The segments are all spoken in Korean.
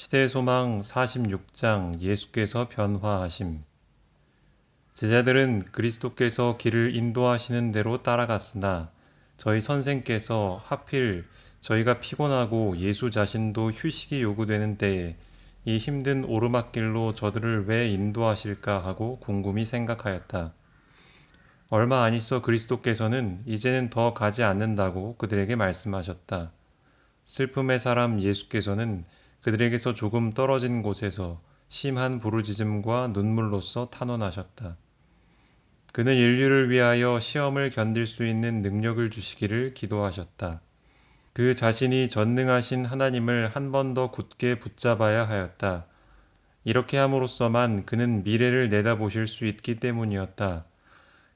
시대소망 46장 예수께서 변화하심 제자들은 그리스도께서 길을 인도하시는 대로 따라갔으나 저희 선생께서 하필 저희가 피곤하고 예수 자신도 휴식이 요구되는 때에 이 힘든 오르막길로 저들을 왜 인도하실까 하고 궁금히 생각하였다. 얼마 안 있어 그리스도께서는 이제는 더 가지 않는다고 그들에게 말씀하셨다. 슬픔의 사람 예수께서는 그들에게서 조금 떨어진 곳에서 심한 부르짖음과 눈물로써 탄원하셨다. 그는 인류를 위하여 시험을 견딜 수 있는 능력을 주시기를 기도하셨다. 그 자신이 전능하신 하나님을 한 번 더 굳게 붙잡아야 하였다. 이렇게 함으로써만 그는 미래를 내다보실 수 있기 때문이었다.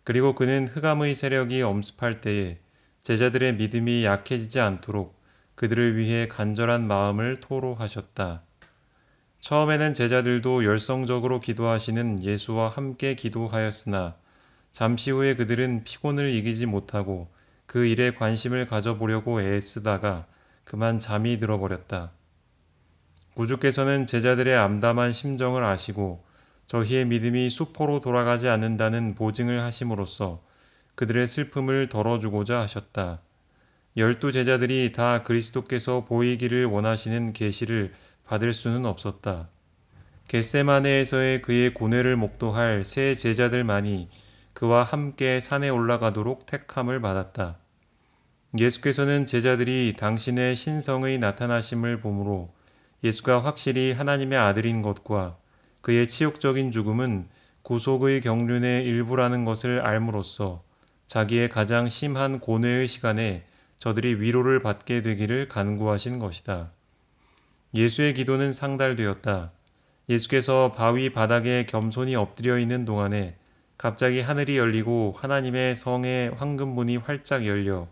그리고 그는 흑암의 세력이 엄습할 때에 제자들의 믿음이 약해지지 않도록 그들을 위해 간절한 마음을 토로하셨다. 처음에는 제자들도 열성적으로 기도하시는 예수와 함께 기도하였으나 잠시 후에 그들은 피곤을 이기지 못하고 그 일에 관심을 가져보려고 애쓰다가 그만 잠이 들어버렸다. 구주께서는 제자들의 암담한 심정을 아시고 저희의 믿음이 수포로 돌아가지 않는다는 보증을 하심으로써 그들의 슬픔을 덜어주고자 하셨다. 열두 제자들이 다 그리스도께서 보이기를 원하시는 계시를 받을 수는 없었다. 겟세마네에서의 그의 고뇌를 목도할 세 제자들만이 그와 함께 산에 올라가도록 택함을 받았다. 예수께서는 제자들이 당신의 신성의 나타나심을 보므로 예수가 확실히 하나님의 아들인 것과 그의 치욕적인 죽음은 구속의 경륜의 일부라는 것을 알므로써 자기의 가장 심한 고뇌의 시간에 저들이 위로를 받게 되기를 간구하신 것이다. 예수의 기도는 상달되었다. 예수께서 바위 바닥에 겸손히 엎드려 있는 동안에 갑자기 하늘이 열리고 하나님의 성의 황금문이 활짝 열려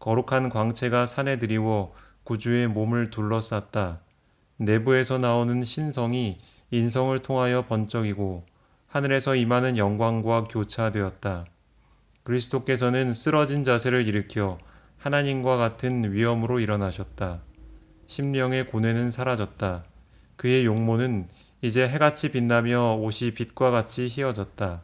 거룩한 광채가 산에 드리워 구주의 몸을 둘러쌌다. 내부에서 나오는 신성이 인성을 통하여 번쩍이고 하늘에서 임하는 영광과 교차되었다. 그리스도께서는 쓰러진 자세를 일으켜 하나님과 같은 위엄으로 일어나셨다. 심령의 고뇌는 사라졌다. 그의 용모는 이제 해같이 빛나며 옷이 빛과 같이 희어졌다.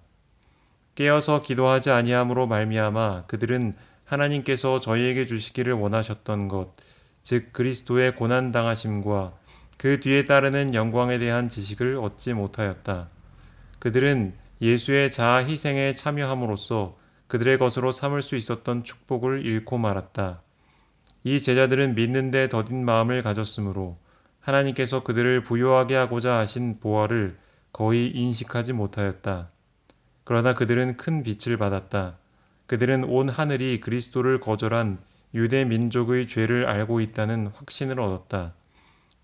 깨어서 기도하지 아니함으로 말미암아 그들은 하나님께서 저희에게 주시기를 원하셨던 것, 즉 그리스도의 고난 당하심과 그 뒤에 따르는 영광에 대한 지식을 얻지 못하였다. 그들은 예수의 자아 희생에 참여함으로써 그들의 것으로 삼을 수 있었던 축복을 잃고 말았다. 이 제자들은 믿는데 더딘 마음을 가졌으므로 하나님께서 그들을 부요하게 하고자 하신 보화를 거의 인식하지 못하였다. 그러나 그들은 큰 빛을 받았다. 그들은 온 하늘이 그리스도를 거절한 유대 민족의 죄를 알고 있다는 확신을 얻었다.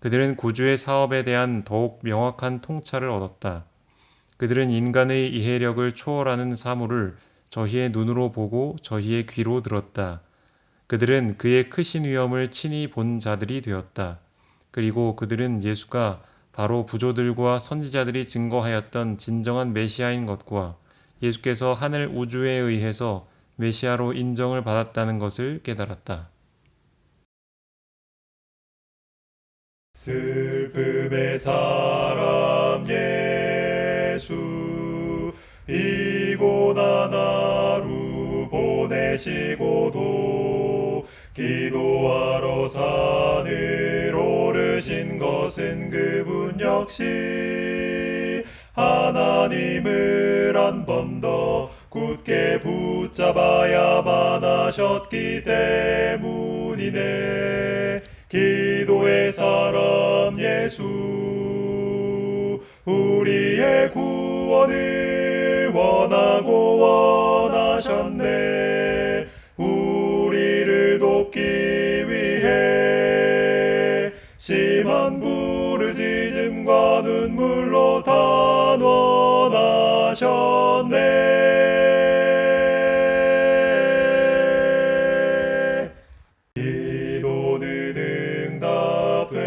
그들은 구주의 사업에 대한 더욱 명확한 통찰을 얻었다. 그들은 인간의 이해력을 초월하는 사물을 저희의 눈으로 보고 저희의 귀로 들었다. 그들은 그의 크신 위엄을 친히 본 자들이 되었다. 그리고 그들은 예수가 바로 부조들과 선지자들이 증거하였던 진정한 메시아인 것과 예수께서 하늘 우주에 의해서 메시아로 인정을 받았다는 것을 깨달았다. 슬픔의 사람 예 보내시고도 기도하러 산을 오르신 것은 그분 역시 하나님을 한 번 더 굳게 붙잡아야만 하셨기 때문이네. 기도의 사람 예수 우리의 구원을 원하고 원하셨네 부르짖음과 눈물로 단원하셨네. 기도는 응답되어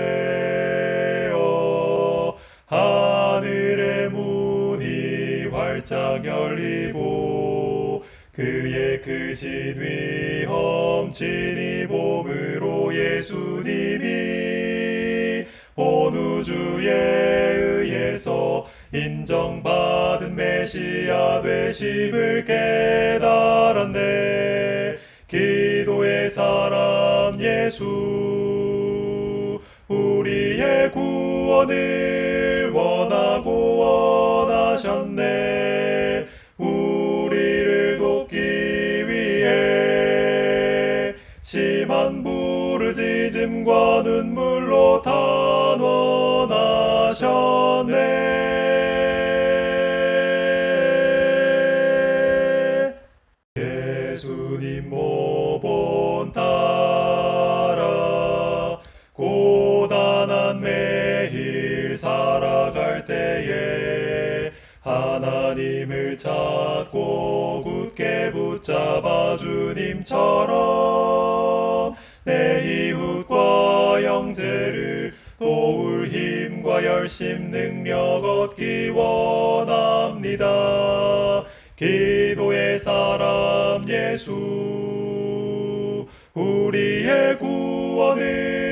하늘의 문이 활짝 열리고 그의 크신 위험 진이 몸으로 예수님이 되심을 깨달았네. 기도의 사람 예수 우리의 구원을 원하고 원하셨네. 우리를 돕기 위해 심한 부르짖음과 눈 살아갈 때에 하나님을 찾고 굳게 붙잡아 주님처럼 내 이웃과 형제를 도울 힘과 열심 능력 얻기 원합니다. 기도의 사람 예수 우리의 구원을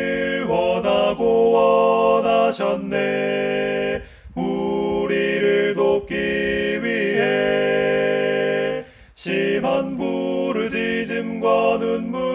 귀한 부르짖음과 눈물